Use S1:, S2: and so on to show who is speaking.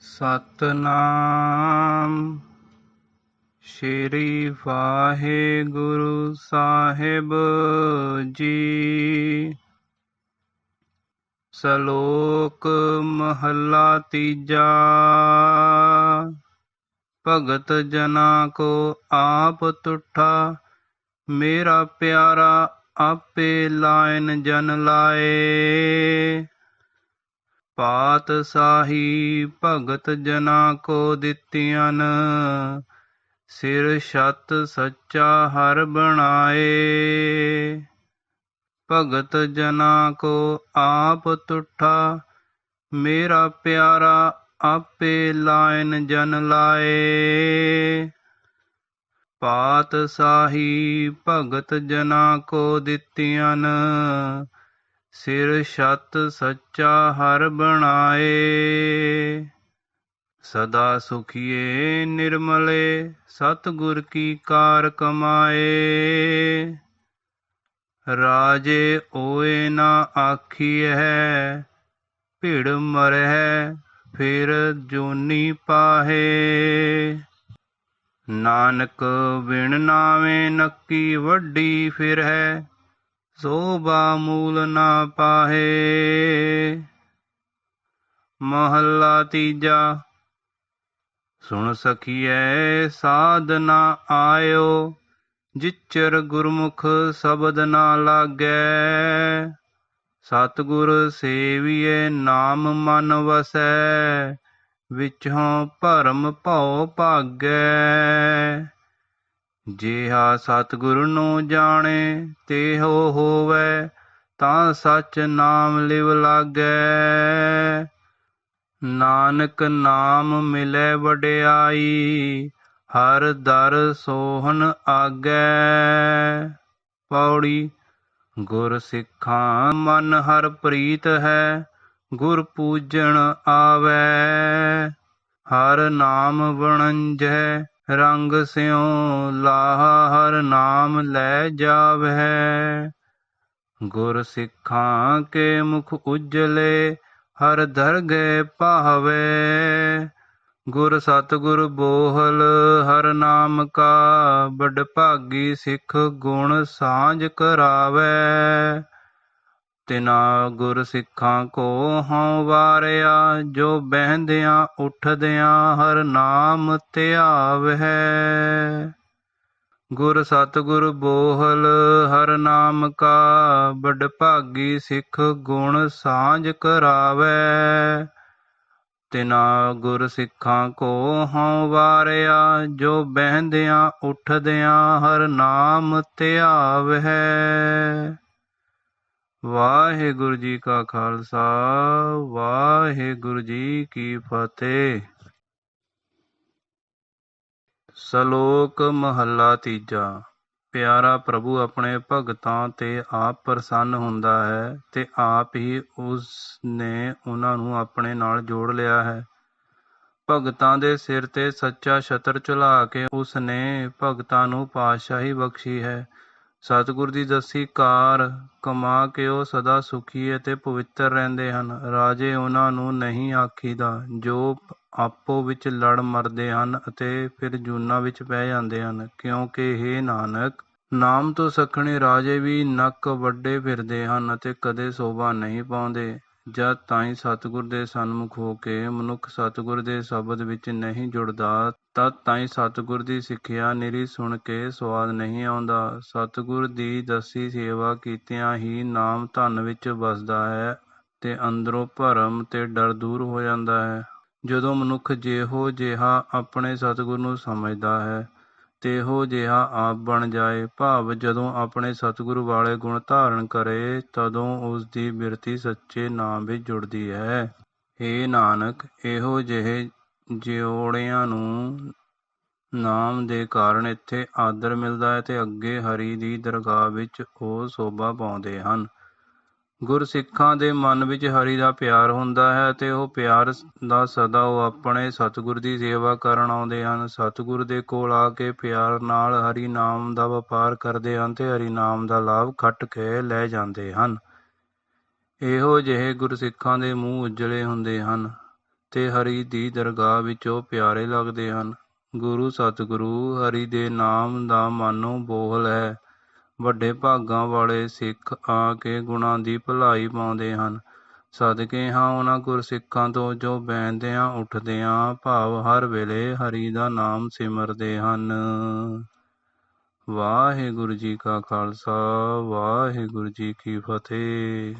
S1: ਸਤਨਾਮ। ਸ਼੍ਰੀ ਵਾਹਿਗੁਰੂ ਸਾਹਿਬ ਜੀ। ਸ਼ਲੋਕ ਮਹੱਲਾ ਤੀਜਾ। ਭਗਤ ਜਨਾ ਕੋ ਆਪ ਤੁਠਾ, ਮੇਰਾ ਪਿਆਰਾ ਆਪੇ ਲਾਇਨ ਜਨ ਲਾਏ। ਪਾਤਸ਼ਾਹੀ ਭਗਤ ਜਨਾ ਕੋ ਦਿੱਤੀਆਂ ਸਿਰ ਛਤ ਸੱਚਾ ਹਰ ਬਣਾਏ। ਭਗਤ ਜਨਾ ਕੋ ਆਪ ਤੁਠਾ, ਮੇਰਾ ਪਿਆਰਾ ਆਪੇ ਲਾਇਨ ਜਨ ਲਾਏ। ਪਾਤਸ਼ਾਹੀ ਭਗਤ ਜਨਾ ਕੋ ਦਿੱਤੀਆਂ ਸਿਰ ਛਤ ਸੱਚਾ ਹਰ ਬਣਾਏ। ਸਦਾ ਸੁਖੀਏ ਨਿਰਮਲੇ, ਸਤਿਗੁਰ ਕੀ ਕਾਰ ਕਮਾਏ। ਰਾਜੇ ਓਏ ਨਾ ਆਖੀਐ, ਭਿੜ ਮਰਹਿ ਫਿਰ ਜੋਨੀ ਪਾਹੇ। ਨਾਨਕ ਬਿਨ ਨਾਵੇਂ ਨੱਕੀ ਵੱਡੀ ਫਿਰ ਹੈ ਸੋਭਾ ਮੂਲ ਨਾ ਪਾਹੇ। ਮਹੱਲਾ ਤੀਜਾ, ਸੁਣ ਸਖੀਐ ਸਾਧ ਨਾ ਆਇਓ, ਜਿਚਰ ਗੁਰਮੁਖ ਸ਼ਬਦ ਨਾ ਲਾਗੈ। ਸਤਿਗੁਰ ਸੇਵੀਏ ਨਾਮ ਮਨ ਵਸੈ, ਵਿਚੋਂ ਭਰਮ ਭਉ ਭਾਗੈ। ਜਿਹਾ ਸਤਿਗੁਰ ਨੂੰ ਜਾਣੇ ਤੇਹੋ ਹੋਵੈ, ਤਾਂ ਸਚ ਨਾਮ ਲਿਵ ਲਾਗੈ। ਨਾਨਕ ਨਾਮ ਮਿਲੇ ਵਡਿਆਈ, ਹਰ ਦਰ ਸੋਹਣ ਆਗੈ। ਪੌੜੀ, ਗੁਰ ਸਿੱਖਾਂ ਮਨ ਹਰ ਪ੍ਰੀਤ ਹੈ, ਗੁਰ ਪੂਜਣ ਆਵੈ। ਹਰ ਨਾਮ ਵਣੰਜੈ ਰੰਗ ਸਿਉ ਲਾਹ, ਹਰ ਨਾਮ ਲੈ ਜਾਵੈ ਗੁਰ ਸਿੱਖਾਂ ਕੇ ਮੁਖ ਉਜਲੇ, ਹਰ ਦਰਗਹਿ ਪਾਹਵੇ ਗੁਰ ਸਤਿਗੁਰ ਬੋਹਲ, ਹਰ ਨਾਮ ਕਾ ਬੜ ਭਾਗੀ ਸਿੱਖ ਗੁਣ ਸਾਂਝ ਕਰਾਵੇ। ਤਿਨਾ ਗੁਰ ਸਿੱਖਾਂ ਕੋ ਹਉ ਵਾਰਿਆ, ਜੋ ਬਹਿੰਦਿਆਂ ਉੱਠਦਿਆਂ ਹਰ ਨਾਮ ਧਿਆਵਹਿ ਗੁਰ ਸਤਿਗੁਰ ਬੋਹਲ, ਹਰ ਨਾਮ ਕਾ ਬੜ ਭਾਗੀ ਸਿੱਖ ਗੁਣ ਸਾਂਝ ਕਰਾਵੇ। ਤਿਨਾ ਗੁਰ ਸਿੱਖਾਂ ਕੋ ਹਉ ਵਾਰਿਆ, ਜੋ ਬਹਿੰਦਿਆਂ ਉੱਠਦਿਆਂ ਹਰ ਨਾਮ ਧਿਆਵਹਿ ਵਾਹਿਗੁਰੂ ਜੀ ਕਾ ਖਾਲਸਾ, ਵਾਹਿਗੁਰੂ ਜੀ ਕੀ ਫਤਿਹ। ਸ਼ਲੋਕ ਮਹੱਲਾ ਤੀਜਾ। ਪਿਆਰਾ ਪ੍ਰਭੂ ਆਪਣੇ ਭਗਤਾਂ ਤੇ ਆਪ ਪ੍ਰਸੰਨ ਹੁੰਦਾ ਹੈ ਤੇ ਆਪ ਹੀ ਉਸ ਨੇ ਉਹਨਾਂ ਨੂੰ ਆਪਣੇ ਨਾਲ ਜੋੜ ਲਿਆ ਹੈ। ਭਗਤਾਂ ਦੇ ਸਿਰ ਤੇ ਸੱਚਾ ਛਤਰ ਝੁਲਾ ਕੇ ਉਸ ਨੇ ਭਗਤਾਂ ਨੂੰ ਪਾਤਸ਼ਾਹੀ ਬਖਸ਼ੀ ਹੈ। ਸਤਿਗੁਰ ਦੀ ਦੱਸੀ ਕਾਰ ਕਮਾ ਕੇ ਉਹ ਸਦਾ ਸੁਖੀ ਅਤੇ ਪਵਿੱਤਰ ਰਹਿੰਦੇ ਹਨ। ਰਾਜੇ ਉਹਨਾਂ ਨੂੰ ਨਹੀਂ ਆਖੀਦਾ, ਜੋ ਆਪੋ ਵਿੱਚ ਲੜ ਮਰਦੇ ਹਨ ਅਤੇ ਫਿਰ ਜੂਨਾਂ ਵਿੱਚ ਪੈ ਜਾਂਦੇ ਹਨ। ਕਿਉਂਕਿ ਇਹ ਨਾਨਕ, ਨਾਮ ਤੋਂ ਸੱਖਣੇ ਰਾਜੇ ਵੀ ਨੱਕ ਵੱਡੇ ਫਿਰਦੇ ਹਨ ਅਤੇ ਕਦੇ ਸੋਭਾ ਨਹੀਂ ਪਾਉਂਦੇ। ਜਦ ਤਾਈਂ ਸਤਿਗੁਰ ਦੇ ਸਨਮੁਖ ਹੋ ਕੇ ਮਨੁੱਖ ਸਤਿਗੁਰ ਦੇ ਸ਼ਬਦ ਵਿੱਚ ਨਹੀਂ ਜੁੜਦਾ, ਤਦ ਤਾਈਂ ਸਤਿਗੁਰ ਦੀ ਸਿੱਖਿਆ ਨਿਰੀ ਸੁਣ ਕੇ ਸਵਾਦ ਨਹੀਂ ਆਉਂਦਾ। ਸਤਿਗੁਰ ਦੀ ਦਸੀ ਸੇਵਾ ਕੀਤਿਆਂ ਹੀ ਨਾਮ ਧਨ ਵਿੱਚ ਵਸਦਾ ਹੈ ਤੇ ਅੰਦਰੋਂ ਭਰਮ ਤੇ ਡਰ ਦੂਰ ਹੋ ਜਾਂਦਾ ਹੈ। ਜਦੋਂ ਮਨੁੱਖ ਜਿਹੋ ਜਿਹਾ ਆਪਣੇ ਸਤਿਗੁਰ ਨੂੰ ਸਮਝਦਾ ਹੈ ਤੇਹੋ ਜਿਹਾ ਆਪ ਬਣ ਜਾਏ। ਭਾਵ ਜਦੋਂ ਆਪਣੇ ਸਤਿਗੁਰੂ ਵਾਲੇ ਗੁਣ ਧਾਰਨ ਕਰੇ, ਤਦੋਂ ਉਸ ਦੀ ਬਿਰਤੀ ਸੱਚੇ ਨਾਮ ਵਿੱਚ ਜੁੜਦੀ ਹੈ। ਏ ਨਾਨਕ, ਇਹੋ ਜਿਹੇ ਜਿਉੜਿਆਂ ਨੂੰ ਨਾਮ ਦੇ ਕਾਰਨ ਇੱਥੇ ਆਦਰ ਮਿਲਦਾ ਹੈ ਤੇ ਅੱਗੇ ਹਰੀ ਦੀ ਦਰਗਾਹ ਵਿੱਚ ਉਹ ਸੋਭਾ ਪਾਉਂਦੇ ਹਨ। ਗੁਰਸਿੱਖਾਂ ਦੇ ਮਨ ਵਿੱਚ ਹਰੀ ਦਾ ਪਿਆਰ ਹੁੰਦਾ ਹੈ ਅਤੇ ਉਹ ਪਿਆਰ ਦਾ ਸਦਾ ਉਹ ਆਪਣੇ ਸਤਿਗੁਰ ਦੀ ਸੇਵਾ ਕਰਨ ਆਉਂਦੇ ਹਨ। ਸਤਿਗੁਰ ਦੇ ਕੋਲ ਆ ਕੇ ਪਿਆਰ ਨਾਲ ਹਰੀ ਨਾਮ ਦਾ ਵਪਾਰ ਕਰਦੇ ਹਨ ਤੇ ਹਰੀ ਨਾਮ ਦਾ ਲਾਭ ਖੱਟ ਕੇ ਲੈ ਜਾਂਦੇ ਹਨ। ਇਹੋ ਜਿਹੇ ਗੁਰਸਿੱਖਾਂ ਦੇ ਮੂੰਹ ਉਜਲੇ ਹੁੰਦੇ ਹਨ ਤੇ ਹਰੀ ਦੀ ਦਰਗਾਹ ਵਿੱਚ ਉਹ ਪਿਆਰੇ ਲੱਗਦੇ ਹਨ। ਗੁਰੂ ਸਤਿਗੁਰੂ ਹਰੀ ਦੇ ਨਾਮ ਦਾ ਮਾਨੋ ਬੋਲ ਹੈ। ਵੱਡੇ ਭਾਗਾਂ ਵਾਲੇ ਸਿੱਖ ਆ ਕੇ ਗੁਣਾਂ ਦੀ ਭਲਾਈ ਪਾਉਂਦੇ ਹਨ। ਸਦਕੇ ਹਾਂ ਉਹਨਾਂ ਗੁਰਸਿੱਖਾਂ ਤੋਂ ਜੋ ਬਹਿੰਦਿਆਂ ਉੱਠਦਿਆਂ ਭਾਵ ਹਰ ਵੇਲੇ ਹਰੀ ਦਾ ਨਾਮ ਸਿਮਰਦੇ ਹਨ। ਵਾਹਿਗੁਰੂ ਜੀ ਕਾ ਖਾਲਸਾ, ਵਾਹਿਗੁਰੂ ਜੀ ਕੀ ਫਤਿਹ।